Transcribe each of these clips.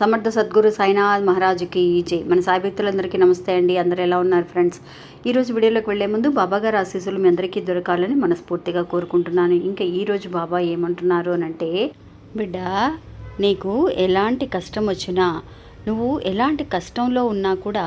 సమర్థ సద్గురు సాయినాథ్ మహారాజుకి ఈజే మన సాయి భక్తులందరికీ నమస్తే అండి. అందరూ ఎలా ఉన్నారు ఫ్రెండ్స్? ఈరోజు వీడియోలోకి వెళ్ళే ముందు బాబా గారు ఆశీస్సులు మీ అందరికీ దొరకాలని మనస్ఫూర్తిగా కోరుకుంటున్నాను. ఇంకా ఈరోజు బాబా ఏమంటున్నారు అని అంటే బిడ్డ నీకు ఎలాంటి కష్టం వచ్చినా నువ్వు ఎలాంటి కష్టంలో ఉన్నా కూడా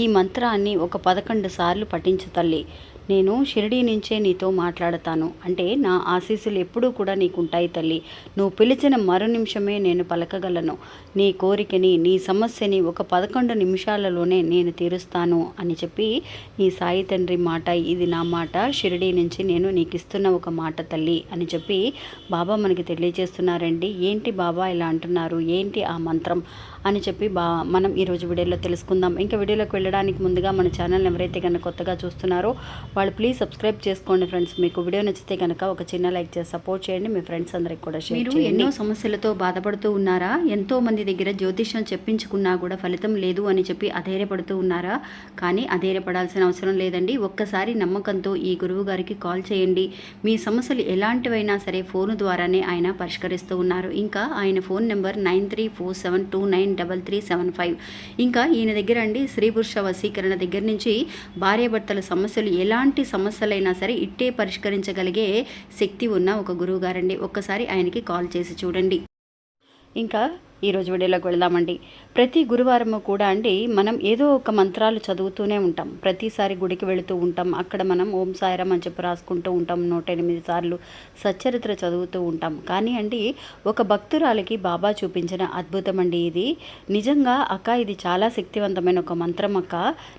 ఈ మంత్రాన్ని ఒక పదకొండు సార్లు పఠించు తల్లి. నేను షిరిడీ నుంచే నీతో మాట్లాడతాను. అంటే నా ఆశీస్సులు ఎప్పుడూ కూడా నీకు ఉంటాయి తల్లి. నువ్వు పిలిచిన మరు నిమిషమే నేను పలకగలను. నీ కోరికని నీ సమస్యని ఒక పదకొండు నిమిషాలలోనే నేను తీరుస్తాను అని చెప్పి నీ సాయి తండ్రి మాట ఇది నా మాట షిరిడీ నుంచి నేను నీకు ఇస్తున్న ఒక మాట తల్లి అని చెప్పి బాబా మనకి తెలియజేస్తున్నారండి. ఏంటి బాబా ఇలా అంటున్నారు? ఏంటి ఆ మంత్రం? అని చెప్పి బా మనం ఈరోజు వీడియోలో తెలుసుకుందాం. ఇంకా వీడియోలోకి వెళ్ళడానికి ముందుగా మన ఛానల్ ఎవరైతే కనుక కొత్తగా చూస్తున్నారో వాళ్ళు ప్లీజ్ సబ్స్క్రైబ్ చేసుకోండి ఫ్రెండ్స్ మీకు వీడియో నచ్చితే కనుక ఒక చిన్న లైక్ చేసి సపోర్ట్ చేయండి. మీ ఫ్రెండ్స్ అందరికి కూడా షేర్ మీరు ఎన్నో సమస్యలతో బాధపడుతూ ఉన్నారా? ఎంతో మంది దగ్గర జ్యోతిష్యం చెప్పించుకున్నా కూడా ఫలితం లేదు అని చెప్పి అధైర్యపడుతూ ఉన్నారా? కానీ అధైర్యపడాల్సిన అవసరం లేదండి. ఒక్కసారి నమ్మకంతో ఈ గురువు గారికి కాల్ చేయండి. మీ సమస్యలు ఎలాంటివైనా సరే ఫోన్ ద్వారానే ఆయన పరిష్కరిస్తూ ఉన్నారు. ఇంకా ఆయన phone number nine three four seven two nine double three seven five. ఇంకా ఈయన దగ్గర అండి స్త్రీ పురుష వశీకరణ దగ్గర నుంచి భార్యాభర్తల సమస్యలు ఎలాంటి సమస్యలైనా సరే ఇట్టే పరిష్కరించగలిగే శక్తి ఉన్న ఒక గురువు గారండి ఒక్కసారి ఆయనకి కాల్ చేసి చూడండి. ఇంకా ఈరోజు వీడియోలోకి వెళదామండి. ప్రతి గురువారము కూడా అండి మనం ఏదో ఒక మంత్రాలు చదువుతూనే ఉంటాం. ప్రతిసారి గుడికి వెళుతూ ఉంటాం. అక్కడ మనం ఓం సాయిరం అని చెప్పి రాసుకుంటూ ఉంటాం. నూట ఎనిమిది సార్లు సచ్చరిత్ర చదువుతూ ఉంటాం. కానీ అండి ఒక భక్తురాలికి బాబా చూపించిన అద్భుతం అండి ఇది. నిజంగా అక్క ఇది చాలా శక్తివంతమైన ఒక మంత్రం అక్క.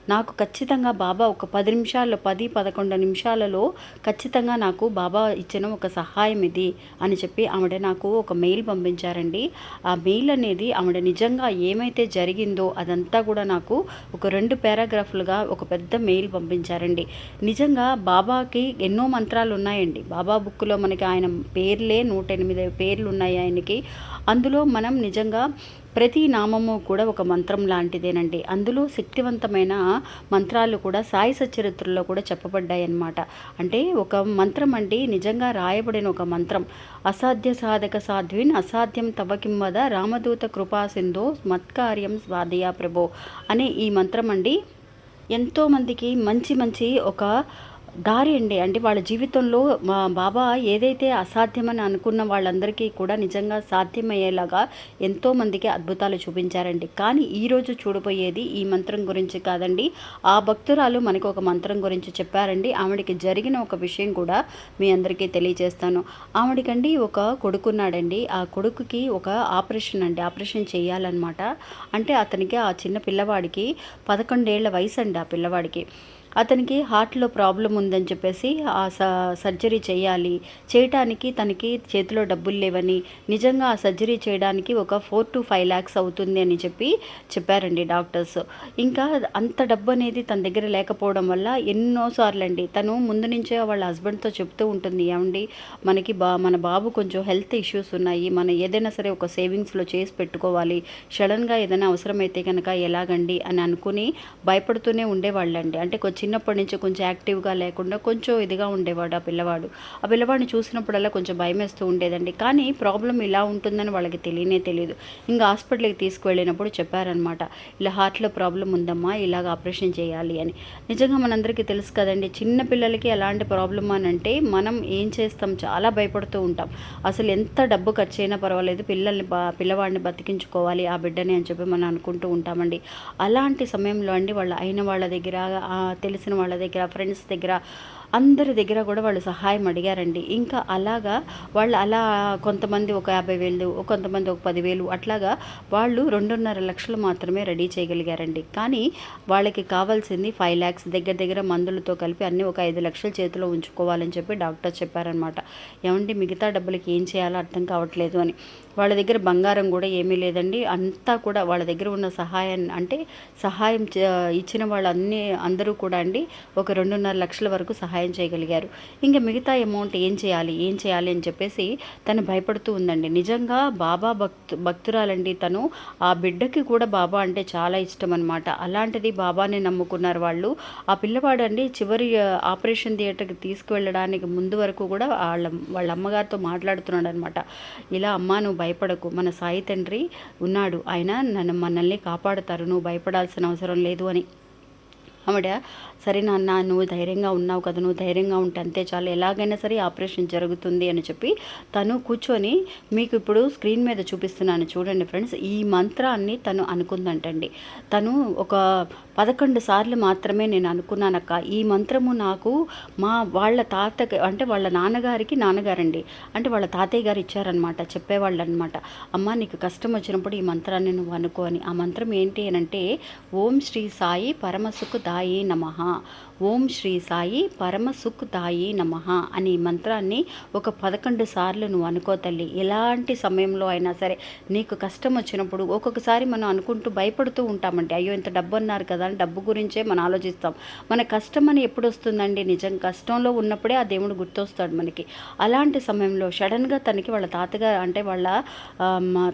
నాకు ఖచ్చితంగా బాబా ఒక పది నిమిషాల్లో పది పదకొండు నిమిషాలలో ఖచ్చితంగా నాకు బాబా ఇచ్చిన ఒక సహాయం ఇది అని చెప్పి ఆవిడ నాకు ఒక మెయిల్ పంపించారండి. ఆ మెయిల్ అనేది ఆవిడ నిజంగా ఏమైతే జరిగిందో అదంతా కూడా నాకు ఒక రెండు పారాగ్రాఫ్లుగా ఒక పెద్ద మెయిల్ పంపించారండి. నిజంగా బాబాకి ఎన్నో మంత్రాలు ఉన్నాయండి. బాబా బుక్లో మనకి ఆయన పేర్లే నూట ఎనిమిది పేర్లు ఉన్నాయి ఆయనకి. అందులో మనం నిజంగా ప్రతి నామము కూడా ఒక మంత్రం లాంటిదేనండి. అందులో శక్తివంతమైన మంత్రాలు కూడా సాయి సచరిత్రలో కూడా చెప్పబడ్డాయన్నమాట. అంటే ఒక మంత్రం అండి నిజంగా రాయబడిన ఒక మంత్రం. అసాధ్య సాధక సాధ్విన్ అసాధ్యం తవకింవద రామదూత కృపా సింధో మత్కార్యం స్వాదయా ప్రభో అనే ఈ మంత్రం అండి. ఎంతోమందికి మంచి మంచి ఒక దారి అండి. అంటే వాళ్ళ జీవితంలో మా బాబా ఏదైతే అసాధ్యమని అనుకున్న వాళ్ళందరికీ కూడా నిజంగా సాధ్యమయ్యేలాగా ఎంతోమందికి అద్భుతాలు చూపించారండి. కానీ ఈరోజు చూడబోయేది ఈ మంత్రం గురించి కాదండి. ఆ భక్తురాలు మనకు ఒక మంత్రం గురించి చెప్పారండి. ఆవిడకి జరిగిన ఒక విషయం కూడా మీ అందరికీ తెలియజేస్తాను. ఆవిడకండి ఒక కొడుకున్నాడండి. ఆ కొడుకుకి ఒక ఆపరేషన్ అండి. ఆపరేషన్ చేయాలన్నమాట. అంటే అతనికి ఆ చిన్న పిల్లవాడికి పదకొండేళ్ళ వయసు అండి ఆ పిల్లవాడికి. అతనికి హార్ట్లో ప్రాబ్లం ఉందని చెప్పేసి ఆ స సర్జరీ చేయాలి. చేయటానికి తనకి చేతిలో డబ్బులు లేవని నిజంగా ఆ సర్జరీ చేయడానికి ఒక ఫోర్ టు ఫైవ్ ల్యాక్స్ అవుతుంది అని చెప్పి చెప్పారండి డాక్టర్స్. ఇంకా అంత డబ్బు అనేది తన దగ్గర లేకపోవడం వల్ల ఎన్నోసార్లు అండి తను ముందు నుంచే వాళ్ళ హస్బెండ్తో చెప్తూ ఉంటుంది. ఏమండి? మనకి బా మన బాబు కొంచెం హెల్త్ ఇష్యూస్ ఉన్నాయి. మనం ఏదైనా సరే ఒక సేవింగ్స్లో చేసి పెట్టుకోవాలి. సడన్గా ఏదైనా అవసరమైతే కనుక ఎలాగండి అని అనుకుని భయపడుతూనే ఉండేవాళ్ళండి. అంటే కొంచెం చిన్నప్పటి నుంచి కొంచెం యాక్టివ్గా లేకుండా కొంచెం ఇదిగా ఉండేవాడు ఆ పిల్లవాడు. ఆ పిల్లవాడిని చూసినప్పుడల్లా కొంచెం భయం వేస్తూ ఉండేదండి. కానీ ప్రాబ్లం ఇలా ఉంటుందని వాళ్ళకి తెలియనే తెలియదు. ఇంకా హాస్పిటల్కి తీసుకువెళ్ళినప్పుడు చెప్పారనమాట ఇలా హార్ట్లో ప్రాబ్లం ఉందమ్మా ఇలాగ ఆపరేషన్ చేయాలి అని. నిజంగా మనందరికీ తెలుసు కదండి చిన్న పిల్లలకి ఎలాంటి ప్రాబ్లం అని అంటే మనం ఏం చేస్తాం చాలా భయపడుతూ ఉంటాం. అసలు ఎంత డబ్బు ఖర్చు అయినా పర్వాలేదు పిల్లల్ని పిల్లవాడిని బతికించుకోవాలి ఆ బిడ్డని అని చెప్పి మనం అనుకుంటూ ఉంటామండి. అలాంటి సమయంలో అండి వాళ్ళ అయిన వాళ్ళ దగ్గర తెలిసిన వాళ్ళ దగ్గర ఫ్రెండ్స్ దగ్గర అందరి దగ్గర కూడా వాళ్ళు సహాయం అడిగారండి. ఇంకా అలాగా వాళ్ళు అలా కొంతమంది ఒక యాభై వేలు కొంతమంది ఒక పదివేలు అట్లాగా వాళ్ళు రెండున్నర లక్షలు మాత్రమే రెడీ చేయగలిగారండి. కానీ వాళ్ళకి కావాల్సింది ఫైవ్ ల్యాక్స్ దగ్గర దగ్గర మందులతో కలిపి అన్నీ ఒక ఐదు లక్షల చేతిలో ఉంచుకోవాలని చెప్పి డాక్టర్ చెప్పారనమాట ఏమంటే మిగతా డబ్బులకి ఏం చేయాలో అర్థం కావట్లేదు అని. వాళ్ళ దగ్గర బంగారం కూడా ఏమీ లేదండి. అంతా కూడా వాళ్ళ దగ్గర ఉన్న సహాయాన్ని అంటే సహాయం చే- ఇచ్చిన వాళ్ళన్నీ అందరూ కూడా అండి ఒక రెండున్నర లక్షల వరకు సహాయం చేయగలిగారు. ఇంకా మిగతా అమౌంట్ ఏం చేయాలి? ఏం చేయాలి అని చెప్పేసి తను భయపడుతూ ఉందండి. నిజంగా బాబా భక్తు భక్తురాలండి తను. ఆ బిడ్డకి కూడా బాబా అంటే చాలా ఇష్టం అనమాట అలాంటిది బాబాని నమ్ముకున్నారు వాళ్ళు. ఆ పిల్లవాడు అండి చివరి ఆపరేషన్ థియేటర్కి తీసుకువెళ్ళడానికి ముందు వరకు కూడా వాళ్ళ వాళ్ళ అమ్మగారితో మాట్లాడుతున్నాడు అనమాట ఇలా అమ్మ నువ్వు భయపడకు. మన సాయి తండ్రి ఉన్నాడు. ఆయన నన్ను మనల్ని కాపాడుతారు. నువ్వు భయపడాల్సిన అవసరం లేదు అని. ఆవిడ సరే నాన్న నువ్వు ధైర్యంగా ఉన్నావు కదా నువ్వు ధైర్యంగా ఉంటే అంతే చాలు. ఎలాగైనా సరే ఆపరేషన్ జరుగుతుంది అని చెప్పి తను కూర్చొని మీకు ఇప్పుడు స్క్రీన్ మీద చూపిస్తున్నాను. చూడండి ఫ్రెండ్స్ ఈ మంత్రాన్ని తను అనుకుందంటండి. తను ఒక పదకొండు సార్లు మాత్రమే నేను అనుకున్నానక్క. ఈ మంత్రము నాకు మా వాళ్ళ తాత అంటే వాళ్ళ నాన్నగారికి నాన్నగారండి అంటే వాళ్ళ తాతయ్య గారు ఇచ్చారనమాట చెప్పేవాళ్ళు అనమాట అమ్మ నీకు కష్టం వచ్చినప్పుడు ఈ మంత్రాన్ని నువ్వు అనుకో అని. ఆ మంత్రం ఏంటి అని అంటే ఓం శ్రీ సాయి పరమసుఖ సాయి నమ. ఓం శ్రీ సాయి పరమ సుఖ్ దాయి నమ అనే మంత్రాన్ని ఒక పదకొండు సార్లు నువ్వు అనుకో తల్లి. ఎలాంటి సమయంలో అయినా సరే నీకు కష్టం వచ్చినప్పుడు ఒక్కొక్కసారి మనం అనుకుంటూ భయపడుతూ ఉంటామండి. అయ్యో ఇంత డబ్బు అన్నారు కదా అని డబ్బు గురించే మనం ఆలోచిస్తాం. మన కష్టం అని ఎప్పుడు వస్తుందండి? నిజం కష్టంలో ఉన్నప్పుడే ఆ దేవుడు గుర్తొస్తాడు మనకి. అలాంటి సమయంలో సడన్గా తనకి వాళ్ళ తాతగారు అంటే వాళ్ళ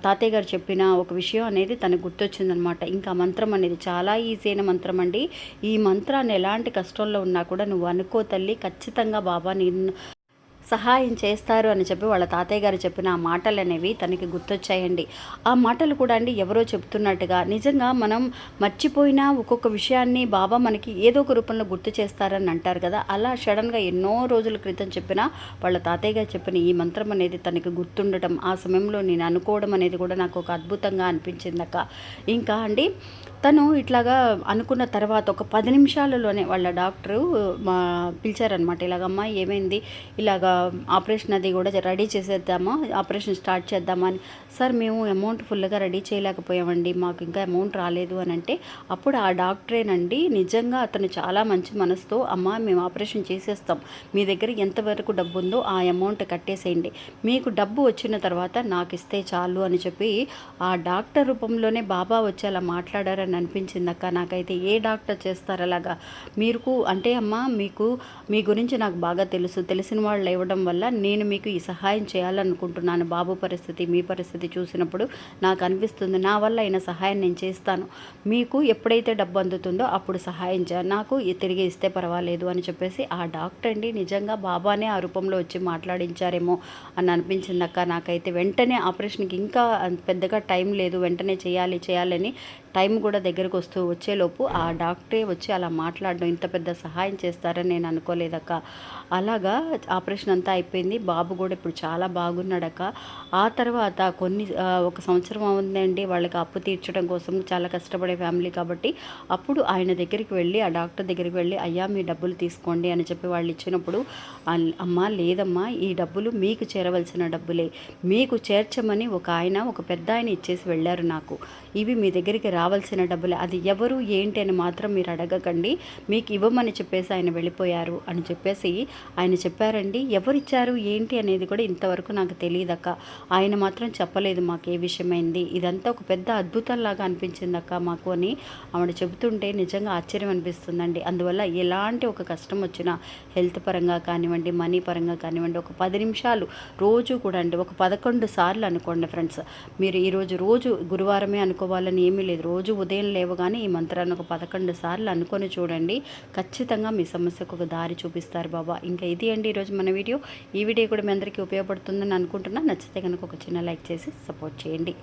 తాతయ్య గారు చెప్పిన ఒక విషయం అనేది తనకు గుర్తొచ్చిందనమాట. ఇంకా మంత్రం అనేది చాలా ఈజీ అయిన మంత్రం అండి. ఈ ఈ మంత్రాన్ని ఎలాంటి కష్టంలో ఉన్నా కూడా నువ్వు అనుకో తల్లి ఖచ్చితంగా బాబా నిన్ను సహాయం చేస్తారు అని చెప్పి వాళ్ళ తాతయ్య గారు చెప్పిన ఆ మాటలు అనేవి తనకి గుర్తొచ్చాయండి. ఆ మాటలు కూడా అండి ఎవరో చెప్తున్నట్టుగా నిజంగా మనం మర్చిపోయిన ఒక్కొక్క విషయాన్ని బాబా మనకి ఏదో ఒక రూపంలో గుర్తు చేస్తారని అంటారు కదా అలా సడన్గా ఎన్నో రోజుల క్రితం చెప్పిన వాళ్ళ తాతయ్య గారు చెప్పిన ఈ మంత్రం అనేది తనకి గుర్తుండటం ఆ సమయంలో నేను అనుకోవడం అనేది కూడా నాకు ఒక అద్భుతంగా అనిపించిందక్క ఇంకా అండి తను ఇట్లాగా అనుకున్న తర్వాత ఒక పది నిమిషాలలోనే వాళ్ళ డాక్టరు మా పిలిచారనమాట ఇలాగమ్మా ఏమైంది? ఇలాగా ఆపరేషన్ అది కూడా రెడీ చేసేద్దామా? ఆపరేషన్ స్టార్ట్ చేద్దామా అని సార్ మేము అమౌంట్ ఫుల్గా రెడీ చేయలేకపోయామండి. మాకు ఇంకా అమౌంట్ రాలేదు అని అంటే అప్పుడు ఆ డాక్టరేనండి నిజంగా అతను చాలా మంచి మనసుతో అమ్మ మేము ఆపరేషన్ చేసేస్తాం. మీ దగ్గర ఎంతవరకు డబ్బు ఉందో ఆ అమౌంట్ కట్టేసేయండి. మీకు డబ్బు వచ్చిన తర్వాత నాకు ఇస్తే చాలు అని చెప్పి ఆ డాక్టర్ రూపంలోనే బాబా వచ్చి అలా మాట్లాడారని అనిపించింది అక్క. నాకైతే ఏ డాక్టర్ చేస్తారు అలాగా? మీకు అంటే అమ్మ మీకు మీ గురించి నాకు బాగా తెలుసు. తెలిసిన వాళ్ళు ఇవ్వడం వల్ల నేను మీకు ఈ సహాయం చేయాలనుకుంటున్నాను. బాబు పరిస్థితి మీ పరిస్థితి చూసినప్పుడు నాకు అనిపిస్తుంది. నా వల్ల అయిన సహాయం నేను చేస్తాను. మీకు ఎప్పుడైతే డబ్బు అందుతుందో అప్పుడు సహాయం చే నాకు తిరిగి ఇస్తే పర్వాలేదు అని చెప్పేసి ఆ డాక్టర్ అండి నిజంగా బాబానే ఆ రూపంలో వచ్చి మాట్లాడించారేమో అని అనిపించింది అక్క నాకైతే వెంటనే ఆపరేషన్కి ఇంకా పెద్దగా టైం లేదు. వెంటనే చేయాలి చేయాలని టైం కూడా దగ్గరకు వస్తూ వచ్చేలోపు ఆ డాక్టరే వచ్చి అలా మాట్లాడడం ఇంత పెద్ద సహాయం చేస్తారని నేను అనుకోలేదక్క. అలాగా ఆపరేషన్ అంతా అయిపోయింది. బాబు కూడా ఇప్పుడు చాలా బాగున్నాడక్క. ఆ తర్వాత కొన్ని ఒక సంవత్సరం అవుందండి వాళ్ళకి అప్పు తీర్చడం కోసం చాలా కష్టపడే ఫ్యామిలీ కాబట్టి అప్పుడు ఆయన దగ్గరికి వెళ్ళి ఆ డాక్టర్ దగ్గరికి వెళ్ళి అయ్యా మీ డబ్బులు తీసుకోండి అని చెప్పి వాళ్ళు ఇచ్చినప్పుడు అమ్మ లేదమ్మా ఈ డబ్బులు మీకు చేరవలసిన డబ్బులే. మీకు చేర్చమని ఒక ఆయన ఒక పెద్ద ఆయన ఇచ్చేసి వెళ్ళారు నాకు. ఇవి మీ దగ్గరికి రావాల్సిన డబ్బులు. అది ఎవరు ఏంటి అని మాత్రం మీరు అడగకండి. మీకు ఇవ్వమని చెప్పేసి ఆయన వెళ్ళిపోయారు అని చెప్పేసి ఆయన చెప్పారండి. ఎవరిచ్చారు ఏంటి అనేది కూడా ఇంతవరకు నాకు తెలియదక్క. ఆయన మాత్రం చెప్పలేదు మాకు ఏ విషయమైంది. ఇదంతా ఒక పెద్ద అద్భుతంలాగా అనిపించిందక్క మాకు అని ఆవిడ చెబుతుంటే నిజంగా ఆశ్చర్యం అనిపిస్తుందండి. అందువల్ల ఎలాంటి ఒక కష్టం వచ్చినా హెల్త్ పరంగా కానివ్వండి మనీ పరంగా కానివ్వండి ఒక పది నిమిషాలు రోజు కూడా అండి ఒక పదకొండు సార్లు అనుకోండి ఫ్రెండ్స్. మీరు ఈరోజు రోజు గురువారమే అనుకోవాలని ఏమీ లేదు. రోజు ఉదయం లేవగానే ఈ మంత్రాన్ని ఒక పదకొండు సార్లు అనుకొని చూడండి. ఖచ్చితంగా మీ సమస్యకు ఒక దారి చూపిస్తారు బాబా. ఇంకా ఇది అండి ఈరోజు మన వీడియో. ఈ వీడియో కూడా మీ అందరికీ ఉపయోగపడుతుందని అనుకుంటున్నా. నచ్చితే కనుక ఒక చిన్న లైక్ చేసి సపోర్ట్ చేయండి.